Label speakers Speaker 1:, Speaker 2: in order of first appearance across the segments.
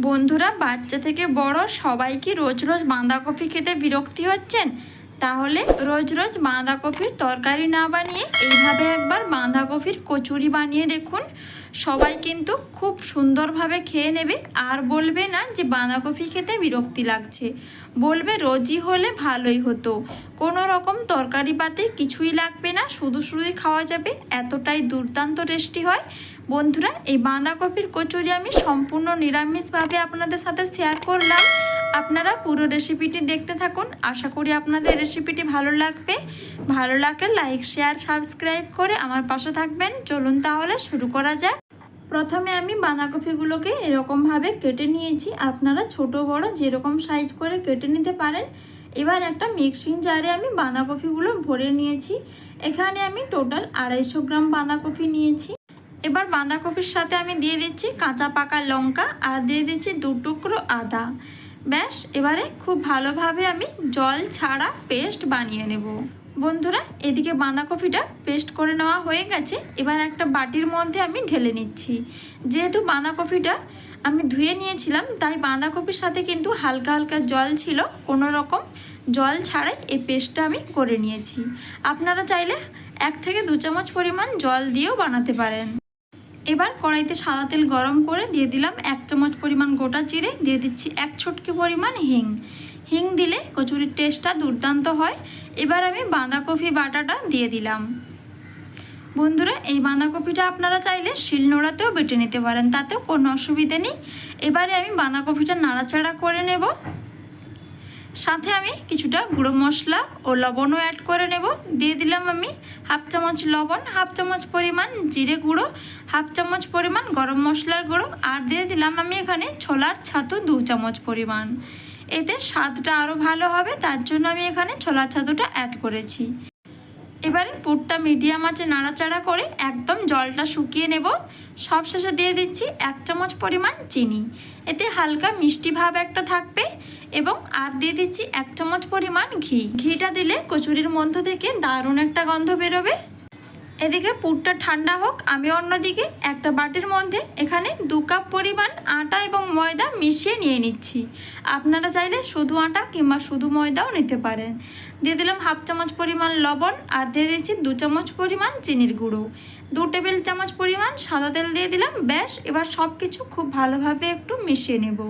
Speaker 1: বন্ধুরা, বাচ্চা থেকে বড় সবাই কি রোজ রোজ বাঁধাকপি খেতে বিরক্তি হচ্ছেন? তাহলে রোজ রোজ বাঁধাকপির তরকারি না বানিয়ে এইভাবে একবার বাঁধাকপির কচুরি বানিয়ে দেখুন। সবাই কিন্তু খুব সুন্দরভাবে খেয়ে নেবে। আর বলবে না যে বাঁধাকপি খেতে বিরক্তি লাগছে। বলবে রোজই হলে ভালোই হতো। কোনো রকম তরকারি পাতে কিছুই লাগবে না, শুধু শুধুই খাওয়া যাবে। এতটাই দুর্দান্ত টেস্টি হয়। বন্ধুরা, এই বাঁধাকপির কচুরি আমি সম্পূর্ণ নিরামিষভাবে আপনাদের সাথে শেয়ার করলাম। আপনারা পুরো রেসিপিটি দেখতে থাকুন। আশা করি আপনাদের রেসিপিটি ভালো লাগবে। ভালো লাগলে লাইক শেয়ার সাবস্ক্রাইব করে আমার পাশে থাকবেন। চলুন তাহলে শুরু করা যাক। প্রথমে আমি বাঁধাকপিগুলোকে এরকমভাবে কেটে নিয়েছি। আপনারা ছোট, বড় যেরকম সাইজ করে কেটে নিতে পারেন। এবার একটা মিক্সিং জারে আমি বাঁধাকপিগুলো ভরে নিয়েছি। এখানে আমি টোটাল আড়াইশো গ্রাম বাঁধাকপি নিয়েছি। এবার বাঁধাকপির সাথে আমি দিয়ে দিচ্ছি কাঁচা পাকা লঙ্কা আর দিয়ে দিচ্ছি দু টুকরো আদা। ব্যাস, এবারে খুব ভালোভাবে আমি জল ছাড়া পেস্ট বানিয়ে নেব। বন্ধুরা, এদিকে বাঁধাকপিটা পেস্ট করে নেওয়া হয়ে গেছে। এবার একটা বাটির মধ্যে আমি ঢেলে নিচ্ছি। যেহেতু বাঁধাকপিটা আমি ধুয়ে নিয়েছিলাম, তাই বাঁধাকপির সাথে কিন্তু হালকা হালকা জল ছিল। কোনো রকম জল ছাড়াই এই পেস্টটা আমি করে নিয়েছি। আপনারা চাইলে এক থেকে দু চামচ পরিমাণ জল দিয়েও বানাতে পারেন। এবার কড়াইতে সাদা তেল গরম করে দিয়ে দিলাম এক চামচ পরিমাণ গোটা জিরে, দিয়ে দিচ্ছি এক ছটকি পরিমাণ হিং। হিং দিলে কচুরির টেস্টটা দুর্দান্ত হয়। এবার আমি বাঁধাকপি বাটাটা দিয়ে দিলাম। বন্ধুরা, এই বাঁধাকপিটা আপনারা চাইলে শিলনোড়াতেও বেটে নিতে পারেন, তাতেও কোনো অসুবিধে নেই। এবারে আমি বাঁধাকপিটা নাড়াচাড়া করে নেব। সাথে আমি কিছুটা গুঁড়ো মশলা ও লবণও অ্যাড করে নেব। দিয়ে দিলাম আমি হাফ চামচ লবণ হাফ চামচ পরিমাণ জিরে গুঁড়ো হাফ চামচ পরিমাণ গরম মশলার গুঁড়ো আর দিয়ে দিলাম আমি এখানে ছোলার ছাতু দু চামচ পরিমাণ। এতে স্বাদটা আরও ভালো হবে, তার জন্য আমি এখানে ছোলার ছাতুটা অ্যাড করেছি। এবারে পুরটা মিডিয়াম আঁচে নাড়াচাড়া করে একদম জলটা শুকিয়ে নেব। সবশেষে দিয়ে দিচ্ছি এক চামচ পরিমাণ চিনি। এতে হালকা মিষ্টি ভাব একটা থাকবে। এবং আর দিয়ে দিচ্ছি এক চামচ পরিমাণ ঘি। ঘিটা দিলে কচুরির মধ্য থেকে দারুণ একটা গন্ধ বেরোবে। এদিকে পুরটা ঠান্ডা হোক, আমি অন্যদিকে একটা বাটির মধ্যে এখানে দু কাপ পরিমাণ আটা এবং ময়দা মিশিয়ে নিয়ে নিচ্ছি। আপনারা চাইলে শুধু আটা কিংবা শুধু ময়দাও নিতে পারেন। দিয়ে দিলাম হাফ চামচ পরিমাণ লবণ আর দিয়ে দিচ্ছি দু চামচ পরিমাণ চিনির গুঁড়ো। দু টেবিল চামচ পরিমাণ সাদা তেল দিয়ে দিলাম, ব্যাস। এবার সব কিছু খুব ভালোভাবে একটু মিশিয়ে নেব।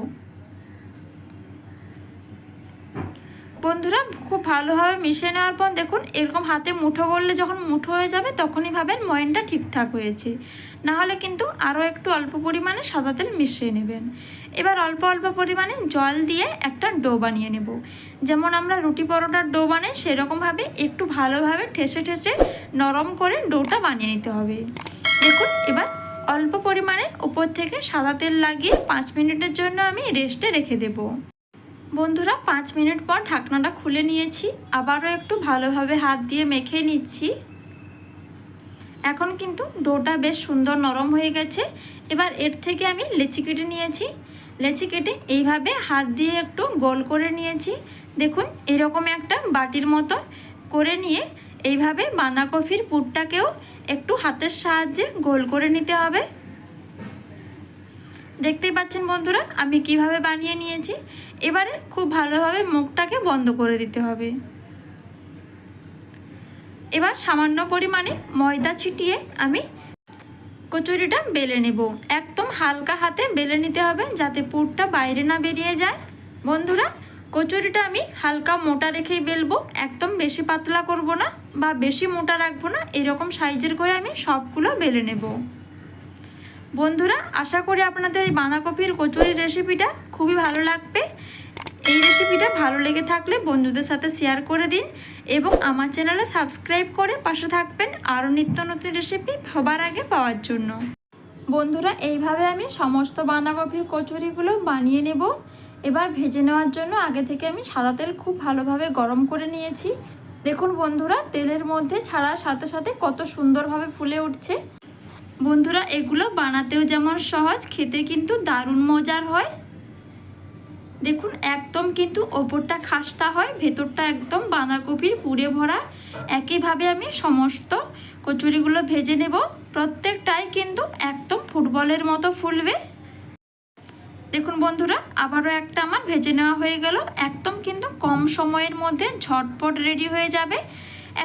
Speaker 1: বন্ধুরা, খুব ভালোভাবে মিশিয়ে নেওয়ার পর দেখুন, এরকম হাতে মুঠো করলে যখন মুঠো হয়ে যাবে, তখনই ভাবেন ময়নটা ঠিকঠাক হয়েছে। না হলে কিন্তু আরও একটু অল্প পরিমাণে সাদা তেল মিশিয়ে নেবেন। এবার অল্প অল্প পরিমাণে জল দিয়ে একটা ডো বানিয়ে নেব। যেমন আমরা রুটি পরোটার ডো বানাই, সেরকমভাবে একটু ভালোভাবে ঠেসে ঠেসে নরম করে ডোটা বানিয়ে নিতে হবে। দেখুন, এবার অল্প পরিমাণে উপর থেকে সাদা তেল লাগিয়ে পাঁচ মিনিটের জন্য আমি রেস্টে রেখে দেবো। বন্ধুরা, পাঁচ মিনিট পর ঢাকনাটা খুলে নিয়েছি। আবারও একটু ভালোভাবে হাত দিয়ে মেখে নিচ্ছি। এখন কিন্তু ডোটা বেশ সুন্দর নরম হয়ে গেছে। এবার এর থেকে আমি লেচি কেটে নিয়েছি। লেচি কেটে এইভাবে হাত দিয়ে একটু গোল করে নিয়েছি। দেখুন, এরকম একটা বাটির মতো করে নিয়ে এইভাবে বাঁধাকপির পুরটাকেও একটু হাতের সাহায্যে গোল করে নিতে হবে। দেখতেই পাচ্ছেন বন্ধুরা, আমি কীভাবে বানিয়ে নিয়েছি? এবারে খুব ভালোভাবে মুখটাকে বন্ধ করে দিতে হবে। এবার সামান্য পরিমাণে ময়দা ছিটিয়ে আমি কচুরিটা বেলে নেব। একদম হালকা হাতে বেলে নিতে হবে যাতে পুরটা বাইরে না বেরিয়ে যায়। বন্ধুরা, কচুরিটা আমি হালকা মোটা রেখেই বেলবো, একদম বেশি পাতলা করব না বা বেশি মোটা রাখব না, এরকম সাইজের করে আমি সবগুলো বেলে নেব। বন্ধুরা, আশা করি আপনাদের এই বাঁধাকপির কচুরি রেসিপিটা খুবই ভালো লাগবে। এই রেসিপিটা ভালো লেগে থাকলে বন্ধুদের সাথে শেয়ার করে দিন এবং আমার চ্যানেলে সাবস্ক্রাইব করে পাশে থাকবেন আরও নিত্য নতুন রেসিপি সবার আগে পাওয়ার জন্য। বন্ধুরা, এইভাবে আমি সমস্ত বাঁধাকপির কচুরিগুলো বানিয়ে নেব। এবার ভেজে নেওয়ার জন্য আগে থেকে আমি সাদা তেল খুব ভালোভাবে গরম করে নিয়েছি। দেখুন বন্ধুরা, তেলের মধ্যে ছাড়ার সাথে সাথে কত সুন্দরভাবে ফুলে উঠছে। বন্ধুরা, এগুলো বানাতেও যেমন সহজ, খেতে কিন্তু দারুণ মজার হয়। দেখুন, একদম কিন্তু ওপরটা খাস্তা হয়, ভেতরটা একদম বাঁধাকপির পুড়ে ভরা। একইভাবে আমি সমস্ত কচুরিগুলো ভেজে নেব। প্রত্যেকটাই কিন্তু একদম ফুটবলের মতো ফুলবে। দেখুন বন্ধুরা, আবারও একটা আমার ভেজে নেওয়া হয়ে গেল। একদম কিন্তু কম সময়ের মধ্যে ঝটপট রেডি হয়ে যাবে।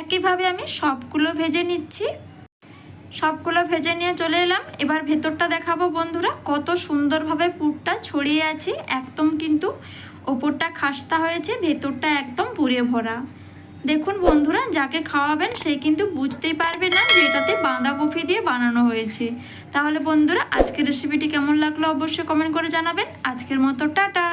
Speaker 1: একইভাবে আমি সবগুলো ভেজে নিচ্ছি। সবগুলো ভেজে নিয়ে চলে এলাম। এবার ভেতরটা দেখাবো বন্ধুরা। কত সুন্দরভাবে পুরটা ছড়িয়ে আছে। একদম কিন্তু ওপরটা খাস্তা হয়েছে, ভেতরটা একদম পুড়ে ভরা। দেখুন বন্ধুরা, যাকে খাওয়াবেন সে কিন্তু বুঝতেই পারবে না যে এটাতে বাঁধাকপি দিয়ে বানানো হয়েছে। তাহলে বন্ধুরা, আজকের রেসিপিটি কেমন লাগল অবশ্যই কমেন্ট করে জানাবেন। আজকের মতো, টাটা!